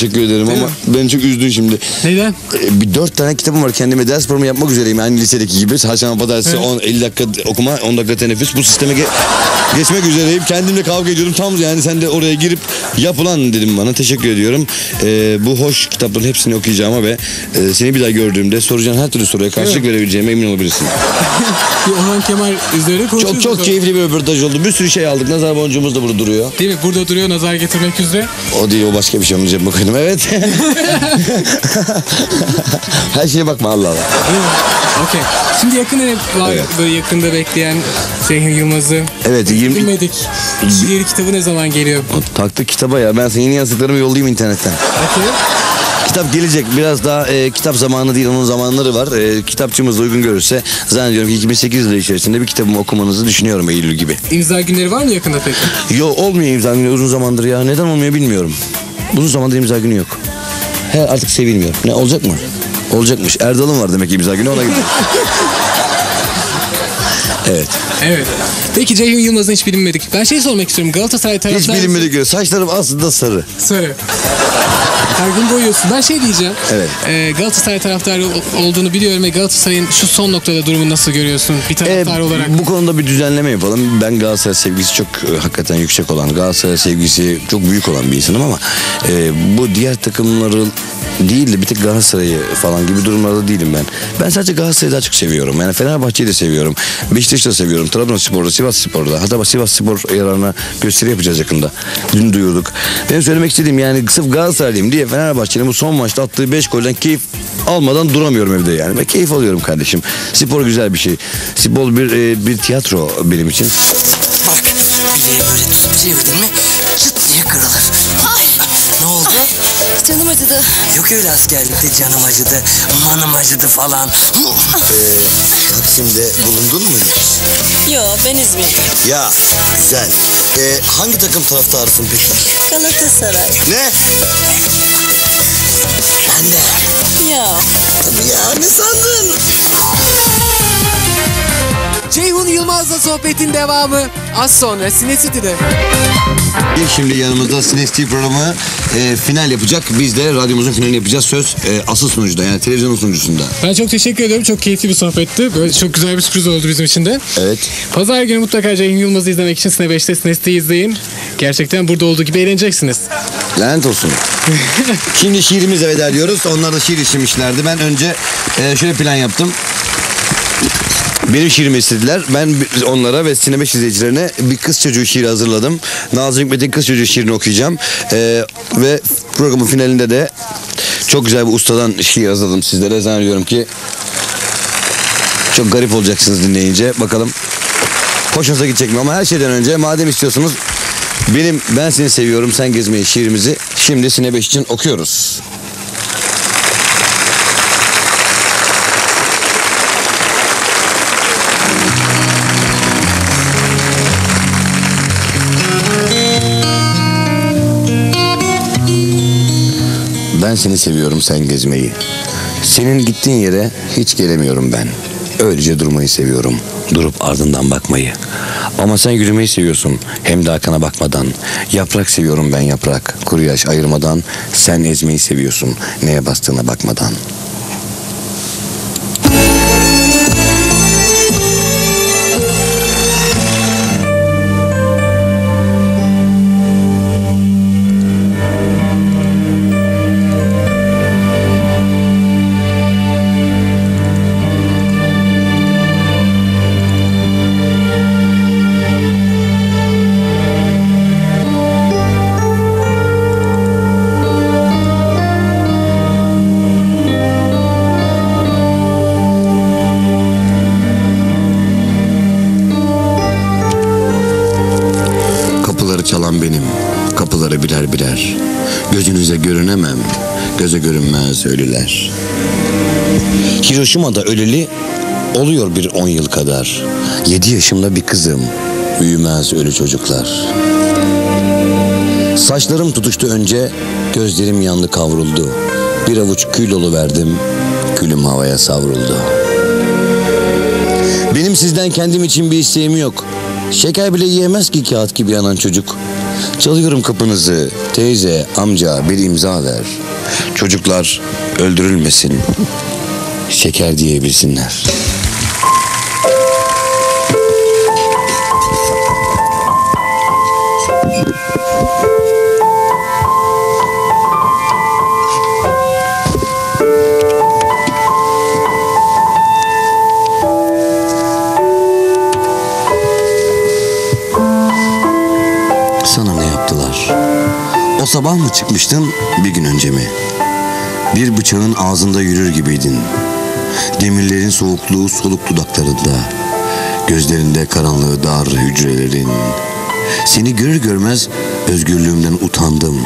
Teşekkür ederim Değil ama mi? beni çok üzdün şimdi. Neden? Ee, Bir dört tane kitabım var kendime ders programı yapmak üzereyim. Yani lisedeki gibi. Çarşamba pazartesi Evet. 10, 50 dakika okuma 10 dakika teneffüs. Bu sisteme ge- geçmek üzereyim. Kendimle kavga ediyorum. Tam yani sen de oraya girip yapılan dedim bana. Teşekkür ediyorum. Ee, bu hoş kitapların hepsini okuyacağıma ve e, seni bir daha gördüğümde soracağın her türlü soruya karşılık verebileceğime emin olabilirsin. Orhan Kemal üzerine Çok konuşuyoruz. çok bakalım. keyifli bir röportaj oldu. Bir sürü şey aldık. Nazar boncuğumuz da burada duruyor. Değil mi? Burada duruyor nazar getirmek üzere. O değil o başka bir şey onu cebime koydum. Evet. her şeye bakma Allah Allah. Okey. Şimdi yakında ne var Evet. böyle yakında bekleyen Ceyhun Yılmaz'ı? Evet 20, Bilmedik. Şiir kitabı ne zaman geliyor? Taktık kitaba ya. Ben senin yeni yazdıklarımı yollayayım internetten. Okey. Kitap gelecek. Biraz daha e, kitap zamanı değil onun zamanları var. E, kitapçımız da uygun görürse zannediyorum ki 2008 yılı içerisinde bir kitabımı okumanızı düşünüyorum Eylül gibi. İmza günleri var mı yakında peki? Yo olmuyor imza günü uzun zamandır ya. Neden olmuyor bilmiyorum. Uzun zamandır imza günü yok. He artık sevilmiyor. Ne olacak mı? Olacakmış. Erdal'ın var demek ki imza günü ona gidiyor. evet. Evet. Peki Ceyhun Yılmaz'ın hiç bilinmedik. Ben şey sormak istiyorum. Galatasaray taraftarı... Hiç bilinmedik göre. Saçlarım aslında sarı. Söyle. Her gün boyuyorsun. Ben şey diyeceğim. Evet. Ee, Galatasaray taraftarı ol- olduğunu biliyorum ve Galatasaray'ın şu son noktada durumunu nasıl görüyorsun? Bir E, taraftar olarak. bu konuda bir düzenleme yapalım. Ben Galatasaray sevgisi çok e, hakikaten yüksek olan, Galatasaray sevgisi çok büyük olan bir insanım ama e, bu diğer takımları değil de bir tek Galatasaray'ı falan gibi durumlarda değilim ben. Ben sadece Galatasaray'ı daha çok seviyorum. Yani Fenerbahçe'yi de seviyorum. Beşiktaş'ı da seviyorum. Trabzonspor'da, Sivas Spor'da. Hatta Sivas Spor yararına gösteri yapacağız yakında. Dün duyurduk. Benim söylemek istediğim yani sırf Galatasaraylıyım diye Fenerbahçe'nin bu son maçta attığı 5 golden keyif almadan duramıyorum evde yani. Ben keyif alıyorum kardeşim. Spor güzel bir şey. Spor bir e, bir tiyatro benim için. Bak bileği böyle tutup çevirdin mi çıt diye kırılır. Acıdı. Yok öyle askerlikte canım acıdı, manım acıdı falan. Taksim'de bulundun mu hiç? Yo ben İzmir'de. Ya güzel. Ee, hangi takım taraftarısın peki? Galatasaray. Ne? Ben de. Ya. Tabii ya ne sandın? Ceyhun Yılmaz'la sohbetin devamı az sonra Sinecity'de. Şimdi yanımızda Sines TV programı e, final yapacak. Biz de radyomuzun finalini yapacağız. Söz e, asıl sunucuda yani televizyonun sunucusunda. Ben çok teşekkür ediyorum. Çok keyifli bir sohbetti. Böyle çok güzel bir sürpriz oldu bizim için de. Evet. Pazar günü mutlaka Ceyhun Yılmaz'ı izlemek için Sine 5'te Sinecity'yi izleyin. Gerçekten burada olduğu gibi eğleneceksiniz. Lanet olsun. Şimdi şiirimize veda ediyoruz. Onlar da şiir işlemişlerdi. Ben önce e, şöyle plan yaptım. Benim şiirimi istediler. Ben onlara ve Sinema izleyicilerine bir kız çocuğu şiiri hazırladım. Nazım Hikmet'in kız çocuğu şiirini okuyacağım. E, ve programın finalinde de çok güzel bir ustadan şiir hazırladım sizlere. Zannediyorum ki çok garip olacaksınız dinleyince. Bakalım hoşunuza gidecek mi? Ama her şeyden önce madem istiyorsunuz benim Ben Seni Seviyorum Sen Gezmeyi şiirimizi şimdi Sine 5 için okuyoruz. Ben seni seviyorum sen gezmeyi. Senin gittiğin yere hiç gelemiyorum ben. Öylece durmayı seviyorum. Durup ardından bakmayı. Ama sen yürümeyi seviyorsun. Hem de arkana bakmadan. Yaprak seviyorum ben yaprak. Kuru yaş ayırmadan. Sen ezmeyi seviyorsun. Neye bastığına bakmadan. Kapıları birer birer. Gözünüze görünemem. Göze görünmez ölüler. Hiroşima'da öleli oluyor bir on yıl kadar. Yedi yaşımda bir kızım. Büyümez ölü çocuklar. Saçlarım tutuştu önce, gözlerim yandı kavruldu. Bir avuç kül verdim, külüm havaya savruldu. Benim sizden kendim için bir isteğim yok. Şeker bile yiyemez ki kağıt gibi yanan çocuk. Çalıyorum kapınızı. Teyze, amca bir imza ver. Çocuklar öldürülmesin. Şeker diyebilsinler. Sana Sabah mı çıkmıştın bir gün önce mi? Bir bıçağın ağzında yürür gibiydin. Demirlerin soğukluğu soluk dudaklarında. Gözlerinde karanlığı dar hücrelerin. Seni görür görmez özgürlüğümden utandım.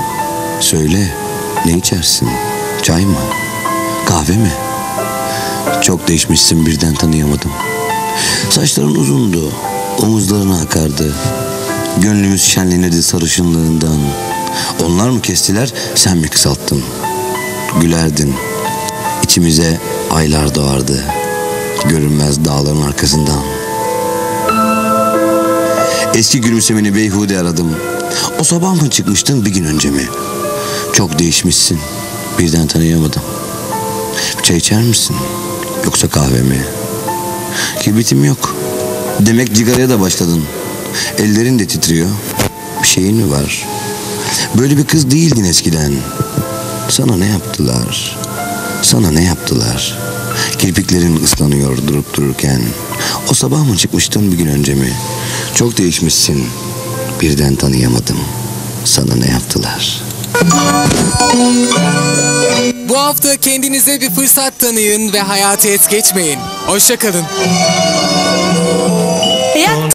Söyle ne içersin? Çay mı? Kahve mi? Çok değişmişsin birden tanıyamadım. Saçların uzundu. Omuzlarına akardı. Gönlümüz şenlenirdi sarışınlığından. Onlar mı kestiler, sen mi kısalttın? Gülerdin. İçimize aylar doğardı. Görünmez dağların arkasından. Eski gülümsemeni beyhude aradım. O sabah mı çıkmıştın bir gün önce mi? Çok değişmişsin. Birden tanıyamadım. Çay içer misin? Yoksa kahve mi? Kibritim yok. Demek cigaraya da başladın. Ellerin de titriyor. Bir şeyin mi var? Böyle bir kız değildin eskiden. Sana ne yaptılar? Sana ne yaptılar? Kirpiklerin ıslanıyor durup dururken. O sabah mı çıkmıştın bir gün önce mi? Çok değişmişsin. Birden tanıyamadım. Sana ne yaptılar? Bu hafta kendinize bir fırsat tanıyın ve hayatı es geçmeyin. Hoşçakalın. Ya